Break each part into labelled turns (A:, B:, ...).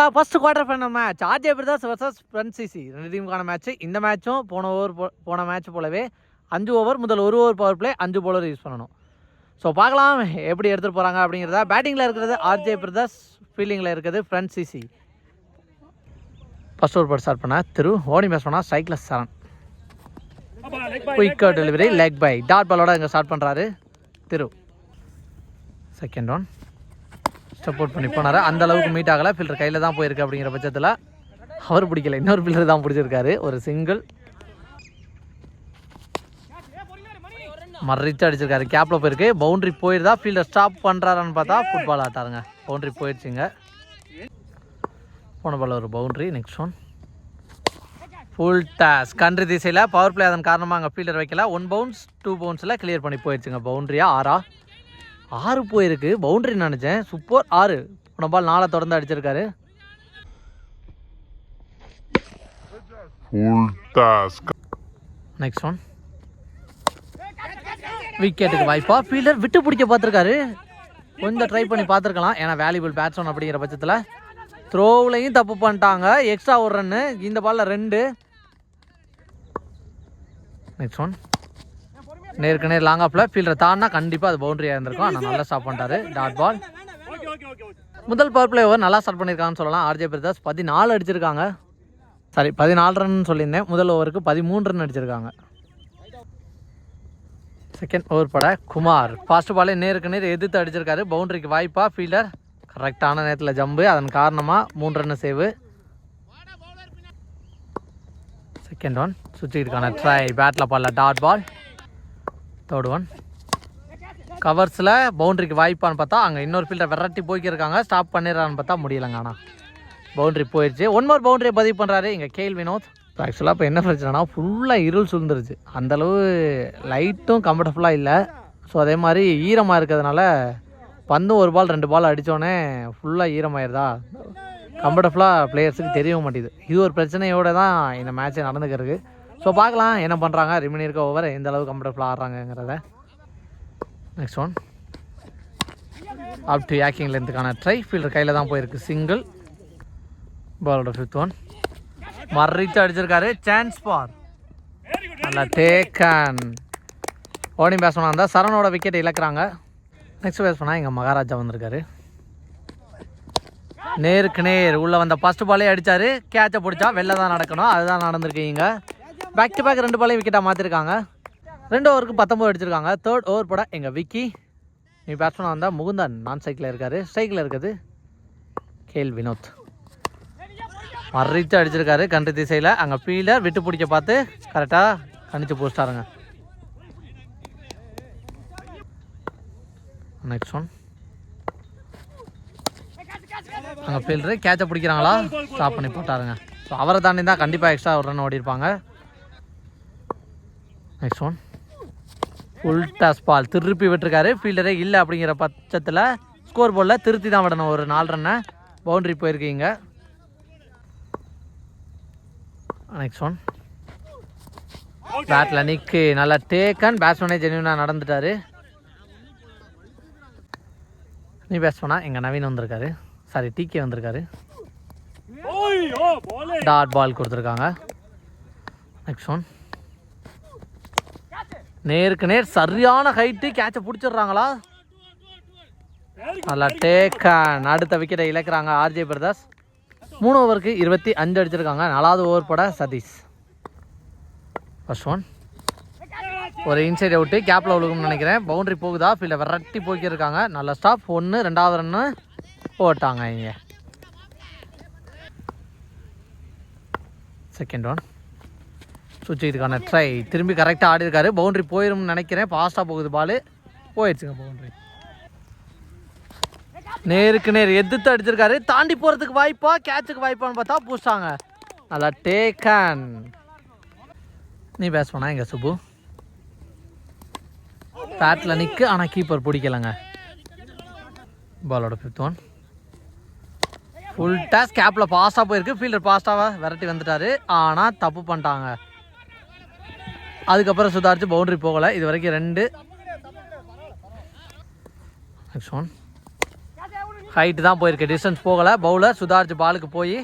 A: நம்மளோட first quarter final match RJ brothers versus friend CC ரெண்டு டீமுக்கான மேட்ச் இந்த மேட்சும் போன ஓவர் போன மேட்ச் போலவே அஞ்சு ஓவர் முதல் ஒரு ஓவர் பவர் பிளே அஞ்சு பவுலர் யூஸ் பண்ணணும். ஸோ பார்க்கலாம் எப்படி எடுத்துகிட்டு போகிறாங்க அப்படிங்கிறத. பேட்டிங்கில் இருக்கிறது ஆர்ஜே பிரதாஸ் ஃபீல்டிங்கில் இருக்கிறது friend CC first over but start பண்ணால் திரு ஓடி மேட்ச் பண்ணால் சைக்கிள் சரண் quicker delivery leg bye dot பாலோட இங்கே ஸ்டார்ட் பண்ணுறாரு திரு. செகண்ட் ஒன் சப்போர்ட் பண்ணி போனார். அந்த அளவுக்கு மீட் ஆகலை. ஃபில்டர் கையில் தான் போயிருக்கு அப்படிங்கிற பட்சத்தில் அவர் பிடிக்கல. இன்னொரு ஃபில்டர் தான் பிடிச்சிருக்காரு. ஒரு சிங்கிள் மறைச்சு அடிச்சிருக்காரு. கேப்பில் போயிருக்கு. பவுண்ட்ரி போயிருந்தா ஃபீல்டர் ஸ்டாப் பண்ணுறாருன்னு பார்த்தா ஃபுட்பால் ஆட்டாருங்க. பவுண்ட்ரி போயிடுச்சுங்க. போன பால் ஒரு boundary next one full toss country திசையில் பவர் பிளே அதன் காரணமாக அங்கே ஃபீல்டர் வைக்கல. ஒன் பவுன்ஸ் டூ பவுன்ஸில் கிளியர் பண்ணி போயிடுச்சுங்க. பவுண்டரியா ஆறா? ஆறு போயிருக்கு. பவுண்டரி நினச்சேன். சூப்பர் ஆறு. போன பால் நாளை தொடர்ந்து அடிச்சிருக்காரு. நெக்ஸ்ட் ஒன் விக்கெட்டுக்கு வாய்ப்பா. ஃபீல்டர் விட்டு பிடிக்க பார்த்துருக்காரு. கொஞ்சம் ட்ரை பண்ணி பார்த்துருக்கலாம். ஏன்னா வேல்யூபிள் பேட்ஸ்மேன் அப்படிங்கிற பட்சத்தில். த்ரோவ்லையும் தப்பு பண்ணிட்டாங்க. எக்ஸ்ட்ரா ஒரு ரன்னு இந்த பாலில் ரெண்டு. நெக்ஸ்ட் ஒன் நேருக்கு நேர் லாங் ஆஃபில் ஃபீல்டர் தாண்டினா கண்டிப்பாக அது பவுண்டரியாக இருந்திருக்கும். ஆனால் நல்லா ஸ்டாப் பண்ணிட்டாரு. டாட் பால் முதல் பவர் பிளே ஓவர் நல்லா ஸ்டார்ட் பண்ணியிருக்காங்கன்னு சொல்லலாம். ஆர்ஜே பிரதாஸ் பதினாலு அடிச்சிருக்காங்க. சாரி பதினாலு ரன் சொல்லியிருந்தேன். முதல் ஓவருக்கு பதிமூணு ரன் அடிச்சிருக்காங்க. செகண்ட் ஓவர் பட குமார். ஃபாஸ்ட் பாலே நேருக்கு நேர் எதிர்த்து அடிச்சிருக்காரு. பவுண்டரிக்கு வாய்ப்பா ஃபீல்டர் கரெக்டான நேரத்தில் ஜம்பு அதன் காரணமாக மூன்று ரன் சேவு செகண்ட் ஒன் சுவிட்சுக்கான ட்ரை பேட்டில் பால்ல டாட் பால் தேர்ட் ஒன் கவர்ஸில் பவுண்டரிக்கு வாய்ப்பான்னு பார்த்தா அங்கே இன்னொரு ஃபீல்டர் விரட்டி போய்க்கிருக்காங்க. ஸ்டாப் பண்ணிடுறான்னு பார்த்தா முடியலங்க ஆனால் பவுண்டரி போயிடுச்சு ஒன் மோர் பவுண்டரியை பதிவு பண்ணுறாரு இங்கே கேள் வினோத் ஆக்சுவலாக இப்போ என்ன பிரச்சனைனா ஃபுல்லாக இருள் சுழ்ந்துருச்சு. அந்தளவு லைட்டும் கம்ஃபர்டபுளாக இல்லை. ஸோ அதே மாதிரி ஈரமாக இருக்கிறதுனால பந்தும் ஒரு பால் ரெண்டு பால் அடித்தோடனே ஃபுல்லாக ஈரமாயிருதா? கம்ஃபர்டபுளாக பிளேயர்ஸுக்கு தெரியவும் மாட்டேங்குது. இது ஒரு பிரச்சனையோடு தான் இந்த மேட்ச்சே நடந்துக்கிறதுக்கு. ஸோ பார்க்கலாம் என்ன பண்ணுறாங்க ரிமினி இருக்க ஓவர் எந்த அளவுக்கு கம்ஃபர்டபுளாக ஆடுறாங்கங்கிறத. Next one up to yorking லென்த்துக்கான try fielder கையில் தான் போயிருக்கு. சிங்கிள் பாலோட ஃபிஃப்த் ஒன் மறிச்சு அடிச்சிருக்காரு. சான்ஸ் பார் நல்லா டேக்கன் ஓடிங் பேட்ஸ்மேனாக இருந்தால் சரணோட விக்கெட் இழக்கிறாங்க. நெக்ஸ்ட் பேட்ஸ்மேனாக எங்கள் மகாராஜா வந்திருக்காரு. நேருக்கு நேர் உள்ளே வந்த ஃபஸ்ட் பாலே அடித்தார் கேட்சை பிடிச்சா வெளில தான் நடக்கணும். அதுதான் நடந்திருக்கீங்க பேக் டு பேக் ரெண்டு பாலையும் விக்கெட்டாக மாற்றிருக்காங்க ரெண்டு ஓவருக்கு பத்தொம்பது அடிச்சிருக்காங்க. தேர்ட் ஓவர் போட எங்கள் விக்கி. நீ பேட்ஸ்மேனாக வந்தால் முகுந்தன் நான் சைக்கிளில் இருக்காரு. ஸ்ட்ரைக்கில் இருக்குது கேல் வினோத். மறிச்சு அடிச்சிருக்காரு கண்டு திசையில். அங்கே ஃபீல்டர் விட்டு பிடிக்க பார்த்து கரெக்டாக கணிச்சு போஸ்டாருங்க நெக்ஸ்ட் ஒன் அங்கே ஃபீல்டரு கேட்சை பிடிக்கிறாங்களா? ஸ்டாப் பண்ணி போட்டாருங்க. ஸோ அவரை தாண்டி தான் கண்டிப்பாக எக்ஸ்ட்ரா ஒரு run ஓடிருப்பாங்க next one full toss ball திருப்பி விட்டுருக்காரு. ஃபீல்டரே இல்லை அப்படிங்கிற பட்சத்தில் ஸ்கோர் போர்டில் திருத்தி தான் விடணும். ஒரு நாலு ரன்னை பவுண்டரி போயிருக்கீங்க. நெக்ஸ்ட் ஒன் பேட்டில் நிற்கு நல்லா டேக்கன் பேட்ஸ்மேனே ஜென்யூனாக நடந்துட்டாரு. நீ பேட்ஸ்மேனா எங்கள் நவீன் வந்திருக்காரு. சாரி டிகே வந்திருக்காரு. டாட் பால் கொடுத்துருக்காங்க. நெக்ஸ்ட் ஒன் நேருக்கு நேர் சரியான ஹைட்டு கேட்சை பிடிச்சிடுறாங்களா? நல்லா டேக் அடுத்த விக்கெட்டை இழக்கிறாங்க ஆர்ஜே பிரதாஸ் மூணு ஓவருக்கு இருபத்தி அஞ்சு அடிச்சிருக்காங்க. நாலாவது ஓவர் போட சதீஷ். ஃபர்ஸ்ட் ஒன் ஒரு இன்சைட் அவுட்டு கேப்பில் விழுகும்னு நினைக்கிறேன். பவுண்டரி போகுதா? ஃபீல்டை விரட்டி போய்க்கிருக்காங்க நல்ல ஸ்டாப் ஒன்று ரெண்டாவது ரன்னு போட்டாங்க இங்கே. செகண்ட் ஒன் சுவிட்ச் இதுக்கான ட்ரை திரும்பி கரெக்டாக ஆடி இருக்காரு பவுண்டரி போயிரும்னு நினைக்கிறேன். ஃபாஸ்ட்டாக போகுது பால் போயிடுச்சுங்க பவுண்டரி நேருக்கு நேர் எதிர்த்து அடிச்சிருக்காரு. தாண்டி போகிறதுக்கு வாய்ப்பா கேட்சுக்கு வாய்ப்பான்னு பார்த்தா பூசிட்டாங்க நல்லா டேக்கன் நீ பேஸ் பண்ணா எங்க சுப்பு? பேட்டில் நிற்கு ஆனால் கீப்பர் பிடிக்கலங்க. பாலோட ஃபிஃப்த் ஒன் ஃபுல் டேஸ் கேப்பில் பாஸ்டாக போயிருக்கு. ஃபீல்டர் பாஸ்டாக விரட்டி வந்துட்டார். ஆனால் தப்பு பண்ணிட்டாங்க. அதுக்கப்புறம் சுதாரிச்சு பவுண்டரி போகலை. இது வரைக்கும் ரெண்டு. நெக்ஸ்ட் ஒன் ஹைட்டு தான் போயிருக்கு. டிஸ்டன்ஸ் போகலை. பவுலர் சுதாரித்து பாலுக்கு போய்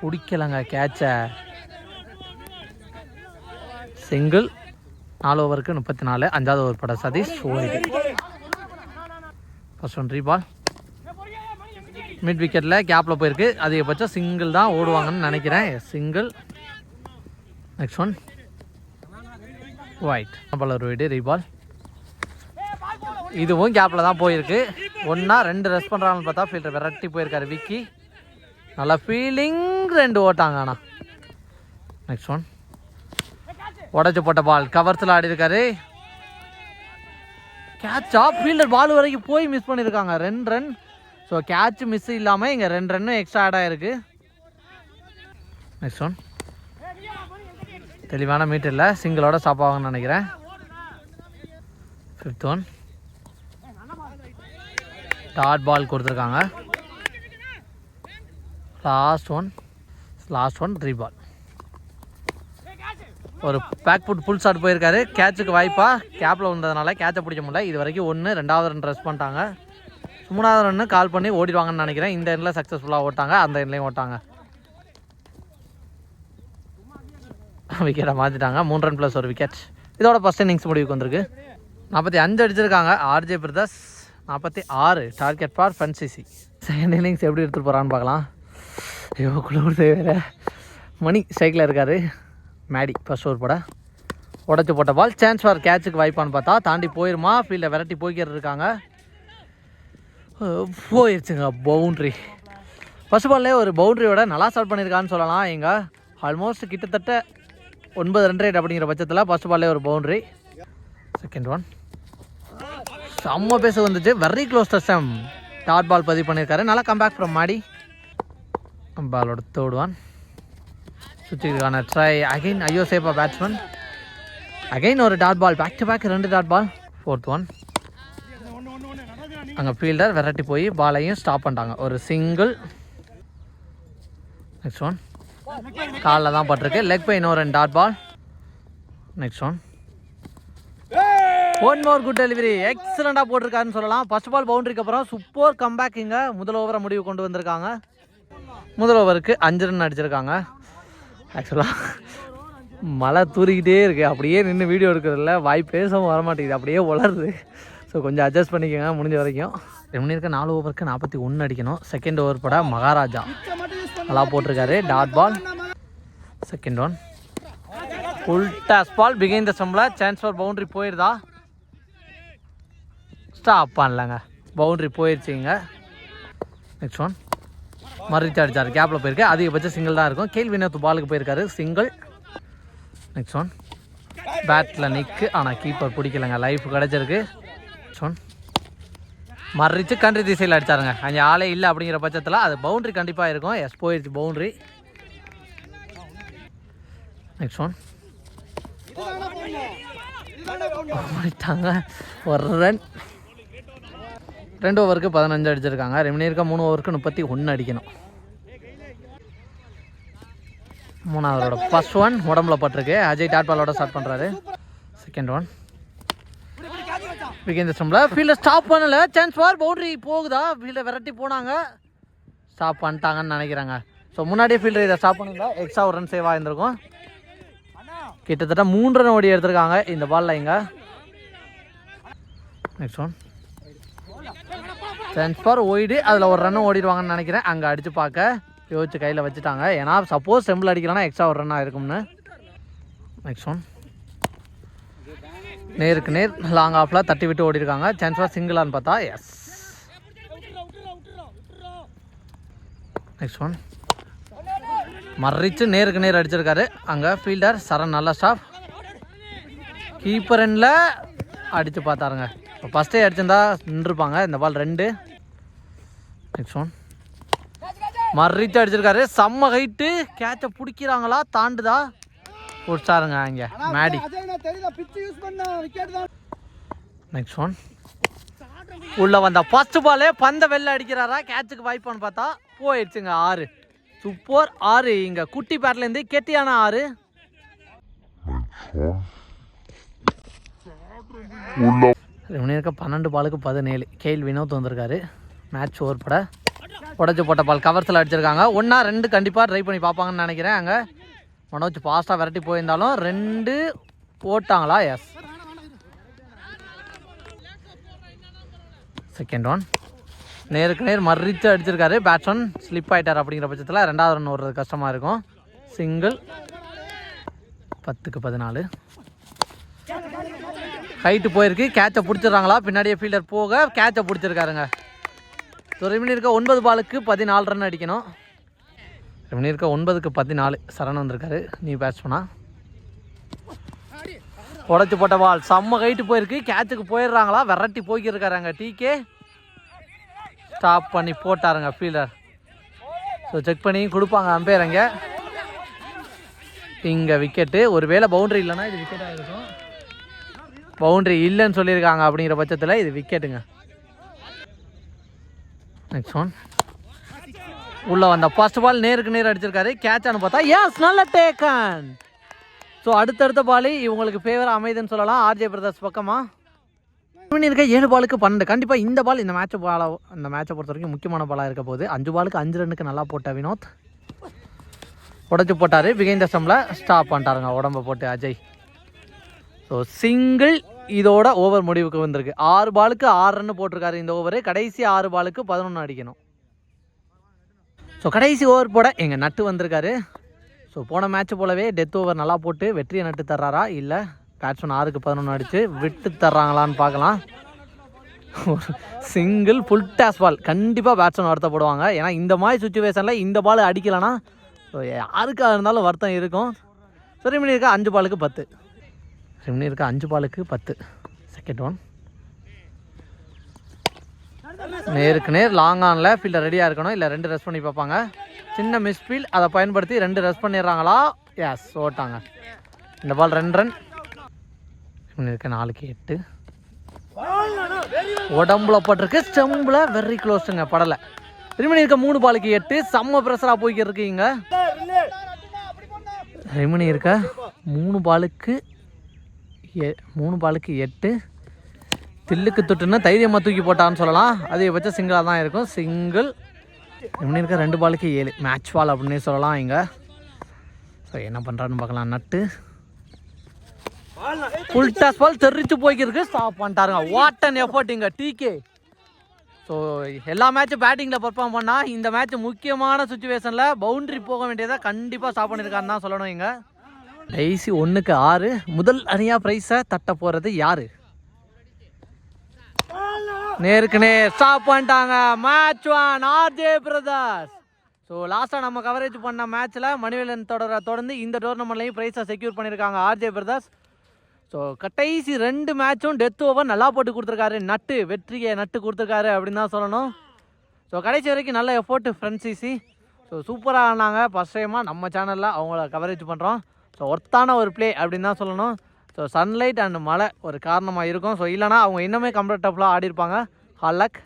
A: பிடிக்கலங்க கேட்சை சிங்கிள் நாலு ஓவருக்கு முப்பத்தி நாலு அஞ்சாவது ஓவர் பட Sathish. Wide first one ball mid விக்கெட்டில் கேப்பில் போயிருக்கு. அதிகபட்சம் சிங்கிள் தான் ஓடுவாங்கன்னு நினைக்கிறேன். சிங்கிள் நெக்ஸ்ட் ஒன் ஒயிட் பலர் வீடு ரீபால் இதுவும் கேப்பில் தான் போயிருக்கு. ஒன்றா ரெண்டு ரெஸ் பண்ணுறாங்கன்னு பார்த்தா ஃபீல்டர் விரட்டி போயிருக்காரு விக்கி. நல்லா ஃபீலிங் ரெண்டு ஓட்டாங்க ஆனால் நெக்ஸ்ட் ஒன் உடச்சி போட்ட பால் கவர்ஸில் ஆடிருக்காரு கேட்சா ஃபீல்டர் பால் வரைக்கும் போய் மிஸ் பண்ணியிருக்காங்க ரெண்டு ரன் ஸோ கேட்ச் மிஸ் இல்லாமல் இங்கே ரெண்டு ரன்னும் எக்ஸ்ட்ரா ஆட் ஆயிருக்கு. நெக்ஸ்ட் ஒன் தெளிவான மீட்டரில் சிங்கிளோட ஸ்டாப் ஆகும்னு நினைக்கிறேன். ஃபிஃப்த் ஒன் டாட் பால் கொடுத்துருக்காங்க. Last one last one three ball ஒரு பேக் ஃபுட் ஃபுல் ஷாட் போயிருக்காரு. கேட்சுக்கு வாய்ப்பா. கேப்பில் வந்ததுனால கேட்சை பிடிக்க முடியல. இது வரைக்கும் ஒன்று ரெண்டாவது ரன் ரெஸ்ட் பண்ணிட்டாங்க. மூணாவது ரன்னு கால் பண்ணி ஓடிடுவாங்கன்னு நினைக்கிறேன். இந்த எண்ணில் சக்ஸஸ்ஃபுல்லாக ஓட்டாங்க. அந்த எண்ணிலையும் ஓட்டாங்க. விக்கெட்டை மாற்றிட்டாங்க மூணு ரன் ப்ளஸ் ஒரு விக்கெட் இதோட ஃபஸ்ட் இன்னிங்ஸ் முடிவுக்கு வந்திருக்கு. நாற்பத்தி அஞ்சு அடிச்சிருக்காங்க. ஆர்ஜே பிரதர்ஸ் நாற்பத்தி ஆறு. Target for fun CC second innings எப்படி எடுத்துகிட்டு போகிறான்னு பார்க்கலாம். ஐயோ குளிர் வேறு மணி சைக்கிளில் இருக்கார். மேடி ஃபர்ஸ்ட் ஓவர் போட. உடச்சி போட்ட பால் சான்ஸ் ஃபார் கேட்சுக்கு வாய்ப்பான்னு பார்த்தா தாண்டி போயிருமா? ஃபீல்டில் விரட்டி போய்க்கிட்டு இருக்காங்க. போயிடுச்சுங்க பவுண்ட்ரி ஃபர்ஸ்ட் பால்லே ஒரு பவுண்ட்ரியோட நல்லா ஸ்டார்ட் பண்ணியிருக்கான்னு சொல்லலாம். எங்கள் ஆல்மோஸ்ட் கிட்டத்தட்ட ஒன்பது ரன் ரேட் அப்படிங்கிற பட்சத்தில் ஃபர்ஸ்ட் பால்லே ஒரு பவுண்ட்ரி செகண்ட் ஒன் செம்ம பேச வந்துச்சு. வெரி க்ளோஸ் டஸ்டம் டாட் பால் பதிவு பண்ணியிருக்காரு நல்லா கம்பேக் ஃப்ரம் மாடி பாலோட தேர்ட் ஒன் ட்ரை அகைன் ஐயோ சேஃபா பேட்ஸ்மேன் அகைன் ஒரு dot ball back to back ரெண்டு டாட் பால் ஃபோர்த் ஒன் அங்கே ஃபீல்டர் விரட்டி போய் பாலையும் ஸ்டாப் பண்ணிட்டாங்க. ஒரு சிங்கிள் நெக்ஸ்ட் ஒன் காலில் தான் பட்டிருக்கு. லெக் பை ஒரு ரெண்டு dot ball next one one more good delivery எக்ஸலண்டாக போட்டிருக்காருன்னு சொல்லலாம். ஃபர்ஸ்ட் பால் பவுண்டரிக்கு அப்புறம் சூப்பர் கம்பேக் இங்கே முதல் ஓவரை முடிவு கொண்டு வந்திருக்காங்க. முதல் ஓவருக்கு அஞ்சு ரன் அடிச்சிருக்காங்க. ஆக்சுவலாக மழை தூரிக்கிட்டே இருக்குது அப்படியே நின்று வீடியோ எடுக்கிறதுல வாய் பேசவும் வர மாட்டேங்குது. அப்படியே வளருது ஸோ கொஞ்சம் அட்ஜஸ்ட் பண்ணிக்கோங்க முடிஞ்ச வரைக்கும். ரெண்டு இருக்க நாலு ஓவருக்கு நாற்பத்தி ஒன்று அடிக்கணும். செகண்ட் ஓவர் பட மகாராஜா. நல்லா போட்டிருக்காரு. Dot ball second one full toss ball பிகைன் the ஸ்டம்பில் சான்ஸ் ஃபார் பவுண்டரி போயிருதா? ஸ்டாப் பண்ணலங்க. பவுண்டரி போயிடுச்சுங்க நெக்ஸ்ட் ஒன் மறுத்து அடித்தார் கேப்பில் போயிருக்கு. அதிகபட்சம் சிங்கிள் தான் இருக்கும். கேள்வி நேற்று பாலுக்கு போயிருக்காரு. சிங்கிள் நெக்ஸ்ட் ஒன் பேட்டில் நிற்கு ஆனால் கீப்பர் பிடிக்கலங்க. லைஃப் கிடச்சிருக்கு. நெக்ஸ்ட் ஒன் மறிச்சு கண்ட்ரி திசையில் அடிச்சாருங்க. அங்கே ஆளே இல்லை அப்படிங்கிற பட்சத்தில் அது பவுண்டரி கண்டிப்பாக இருக்கும். எஸ் போயிடுச்சு பவுண்டரி நெக்ஸ்ட் ஒன் பண்ணிட்டாங்க ஒரு ரன் ரெண்டு ஓவருக்கு பதினஞ்சு அடிச்சிருக்காங்க. ரெண்டு இருக்க மூணு ஓவருக்கு முப்பத்தி ஒன்று அடிக்கணும். மூணாவதோட ஃபர்ஸ்ட் ஒன் உடம்புல பட்டிருக்கு. அஜய் டாட் பாலோட ஸ்டார்ட் பண்ணுறாரு செகண்ட் ஒன் விகேந்திர ஸ்டம்பில் ஃபீல்டை ஸ்டாப் பண்ணல. சான்ஸ் ஃபார் பவுண்டரி போகுதா? ஃபீல்டை விரட்டி போனாங்க. ஸ்டாப் பண்ணிட்டாங்கன்னு நினைக்கிறாங்க. ஸோ முன்னாடியே ஃபீல்டர் இதை ஸ்டாப் பண்ணியிருந்தா எக்ஸ்ட்ரா ஒரு ரன் சேவ் ஆகியிருந்திருக்கும் கிட்டத்தட்ட மூன்று ரன் ஓடி எடுத்திருக்காங்க இந்த பாலில் இங்க. Next one chance for wide அதில் ஒரு ரன் ஓடிடுவாங்கன்னு நினைக்கிறேன். அங்கே அடித்து பார்க்க யோசிச்சு கையில் வச்சுட்டாங்க. ஏன்னா சப்போஸ் செம்பிள் அடிக்கலன்னா எக்ஸ்ட்ரா ஒரு ரன் ஆயிருக்கும்னு. நெக்ஸ்ட் ஒன் நேருக்கு நேர் லாங் ஆஃபில் தட்டி விட்டு ஓடிருக்காங்க. சான்ஸ் ஃபார் சிங்கிளான்னு பார்த்தா எஸ் நெக்ஸ்ட் ஒன் மறிச்சு நேருக்கு நேர் அடிச்சிருக்காரு. அங்கே ஃபீல்டர் சரண் நல்ல ஸ்டாப் கீப்பர் எண்ணில் அடித்து பார்த்தாருங்க. இப்போ ஃபஸ்ட்டே அடிச்சிருந்தா நின்றுருப்பாங்க இந்த பால் ரெண்டு. நெக்ஸ்ட் ஒன் மறிச்சு அடிச்சிருக்காரு. செம்ம ஹைட்டு கேட்சை பிடிக்கிறாங்களா? தாண்டுதா? பிடிச்சாருங்க இங்கே. மேடி. நெக்ஸ்ட் ஒன் உள்ள வந்த ஃபர்ஸ்ட் பாலே பந்த வெளில அடிக்கிறாரா? கேட்சுக்கு வாய்ப்பான்னு பார்த்தா போயிடுச்சுங்க ஆறு. சூப்பர் ஆறு. இங்க குட்டி பேட்லேருந்து கெட்டியான ஆறு. இவனு இருக்க பன்னெண்டு பாலுக்கு பதினேழு. கேஎல் வினோத் வந்திருக்காரு. மேட்ச் ஓவர் பட. உடச்சி போட்ட பால் கவர்ஸில் அடிச்சிருக்காங்க. ஒன்றா ரெண்டு கண்டிப்பாக ட்ரை பண்ணி பார்ப்பாங்கன்னு நினைக்கிறேன் அங்கே. மனோஜ் ஃபாஸ்ட்டாக விரட்டி போயிருந்தாலும் ரெண்டு போட்டாங்களா? எஸ் செகண்ட் ஒன் நேருக்கு நேர் மறித்து அடிச்சிருக்காரு. பேட்ஸ்மேன் ஸ்லிப் ஆகிட்டார் அப்படிங்கிற பட்சத்தில் ரெண்டாவது ரன் ஓடுறது கஷ்டமாக இருக்கும். சிங்கிள் பத்துக்கு பதினாலு. ஹைட்டு போயிருக்கு. கேட்சை பிடிச்சிடுறாங்களா? பின்னாடியே ஃபீல்டர் போக கேட்சை பிடிச்சிருக்காருங்க. ஒரு ரெமினி இருக்க ஒன்பது பாலுக்கு பதினாலு ரன் அடிக்கணும். ரெமினி இருக்க ஒன்பதுக்கு பதினாலு சரண் வந்திருக்காரு. நீ பேட்ஸ்மனா உடச்சி போட்ட பால் செம்ம கைட்டு போயிருக்கு. கேட்சுக்கு போயிடுறாங்களா? விரட்டி போய்க்கிருக்காருங்க டீக்கே ஸ்டாப் பண்ணி போட்டாருங்க ஃபீல்டர் ஸோ செக் பண்ணி கொடுப்பாங்க அம்பையர் அங்கே. இங்கே விக்கெட்டு ஒருவேளை பவுண்டரி இல்லைன்னா இது விக்கெட்டாக இருக்கும். பவுண்டரி இல்லைன்னு சொல்லியிருக்காங்க அப்படிங்கிற பட்சத்தில் இது விக்கெட்டுங்க நெக்ஸ்ட் ஒன் உள்ளே வந்தால் ஃபர்ஸ்ட் பால் நேருக்கு நேர் அடிச்சிருக்காரு. கேட்சான்னு பார்த்தா எஸ் நல்ல டேக்கன் ஸோ அடுத்தடுத்த பால் இவங்களுக்கு ஃபேவர் அமைதுன்னு சொல்லலாம். ஆர்ஜே பிரதர்ஸ் பக்கமாக இவன் இருக்க ஏழு பாலுக்கு பன்னெண்டு. கண்டிப்பாக இந்த பால் இந்த மேட்ச் பால இந்த மேட்சை பொறுத்த வரைக்கும் முக்கியமான பாலாக இருக்க போகுது. அஞ்சு பாலுக்கு அஞ்சு ரன்னுக்கு நல்லா போட்ட வினோத். உடச்சி போட்டார். பிகைந்த ஸ்டம்பில் ஸ்டாப் பண்ணிட்டாருங்க. உடம்ப போட்டு அஜய். ஸோ சிங்கிள் இதோட ஓவர் முடிவுக்கு வந்திருக்கு. ஆறு பாலுக்கு ஆறு ரன் போட்டிருக்காரு இந்த ஓவர் கடைசி ஆறு பாலுக்கு பதினொன்று அடிக்கணும். ஸோ கடைசி ஓவர் போட எங்கள் நட்டு வந்திருக்காரு. ஸோ போன மேட்ச் போலவே டெத் ஓவர் நல்லா போட்டு வெற்றியை நட்டு தர்றாரா? இல்லை பேட்ஸ்மேன் ஆறுக்கு பதினொன்று அடித்து விட்டு தர்றாங்களான்னு பார்க்கலாம். ஒரு சிங்கிள் ஃபுல் டாஸ் பால் கண்டிப்பாக பேட்ஸ்மேன் வருத்தப்படுவாங்க ஏன்னா இந்த மாதிரி சுச்சுவேஷனில் இந்த பால் அடிக்கலைன்னா ஸோ யாருக்காக இருந்தாலும் வருத்தம் இருக்கும். ஸோ ரிமினி இருக்கா அஞ்சு பாலுக்கு பத்து. ரிமினி இருக்கா அஞ்சு பாலுக்கு பத்து. செகண்ட் ஒன் நேருக்கு நேர் லாங் ஆனில் ஃபீல்டர் ரெடியாக இருக்கணும். இல்லை ரெண்டு ரெஸ்ட் பண்ணி பார்ப்பாங்க. சின்ன மிஸ்ஃபீல்ட் அதை பயன்படுத்தி ரெண்டு ரெஸ்ட் பண்ணிடுறாங்களா? எஸ் ஓட்டாங்க. இந்த பால் ரெண்டு ரன் இருக்க நாலுக்கு எட்டு. உடம்புல பட்டிருக்கு ஸ்டெம்பில் வெரி க்ளோஸுங்க படலை. ரிமினி இருக்க மூணு பாலுக்கு எட்டு. செம்ம ப்ரெஷராக போய்க்கிட்டு இருக்கீங்க ரிமினி இருக்க மூணு பாலுக்கு எ மூணு பாலுக்கு எட்டு. தில்லுக்கு தொட்டுன்னா தைரியமாக தூக்கி போட்டான்னு சொல்லலாம். அதிகபட்சம் சிங்கிளாக தான் இருக்கும். சிங்கிள் ரிமணி இருக்க? ரெண்டு பாலுக்கு ஏழு. மேட்ச் பால் அப்படின்னே சொல்லலாம் இங்கே. ஸோ என்ன பண்ணுறான்னு பார்க்கலாம். நட்டு. ஃபுல் டாஸ் பால் தெரிச்சு போய்க்கிருக்கு. ஸ்டாப் பண்ணிட்டாருங்க. வாட் அண்ட் எஃபர்ட் இங்கே. டிகே ஸோ எல்லா மேட்சும் பேட்டிங்கில் பர்ஃபார்ம் பண்ணால் இந்த மேட்ச் முக்கியமான சுச்சுவேஷனில் பவுண்டரி போக வேண்டியதை கண்டிப்பாக ஸ்டாப் பண்ணியிருக்காருன்னு தான் சொல்லணும் இங்கே. கடைசி ஒன்றுக்கு ஆறு. முதல் அணியாக ப்ரைஸை தட்ட போகிறது யாரு? நேருக்கு நேர் ஸ்டாப் பண்ணிட்டாங்க. Match one RJ brothers so லாஸ்ட்டாக நம்ம கவரேஜ் பண்ண மேட்ச்சில் மணிவேலன் தொடர தொடர்ந்து இந்த டோர்னமெண்ட்லையும் ப்ரைஸை செக்யூர் பண்ணியிருக்காங்க ஆர்ஜே பிரதர்ஸ் ஸோ கடைசி ரெண்டு மேட்சும் டெத் ஓவர் நல்லா போட்டு கொடுத்துருக்காரு. நட்டு வெற்றியை நட்டு கொடுத்துருக்காரு அப்படின்னு தான் சொல்லணும். ஸோ கடைசி வரைக்கும் நல்ல எஃபோர்ட்டு ஃப்ரெண்ட்ஸிசி ஸோ சூப்பராக ஆனாங்க. ஃபஸ்ட் டைமாக நம்ம சேனலில் அவங்கள கவரேஜ் பண்ணுறோம் ஸோ ஒர்த்தான ஒரு ப்ளே அப்படின்னு தான் சொல்லணும். ஸோ சன்லைட் அண்ட் மழை ஒரு காரணமாக இருக்கும் ஸோ இல்லைனா அவங்க இன்னுமே கம்ஃபர்டபுளாக ஆடி இருப்பாங்க ஹால் லக்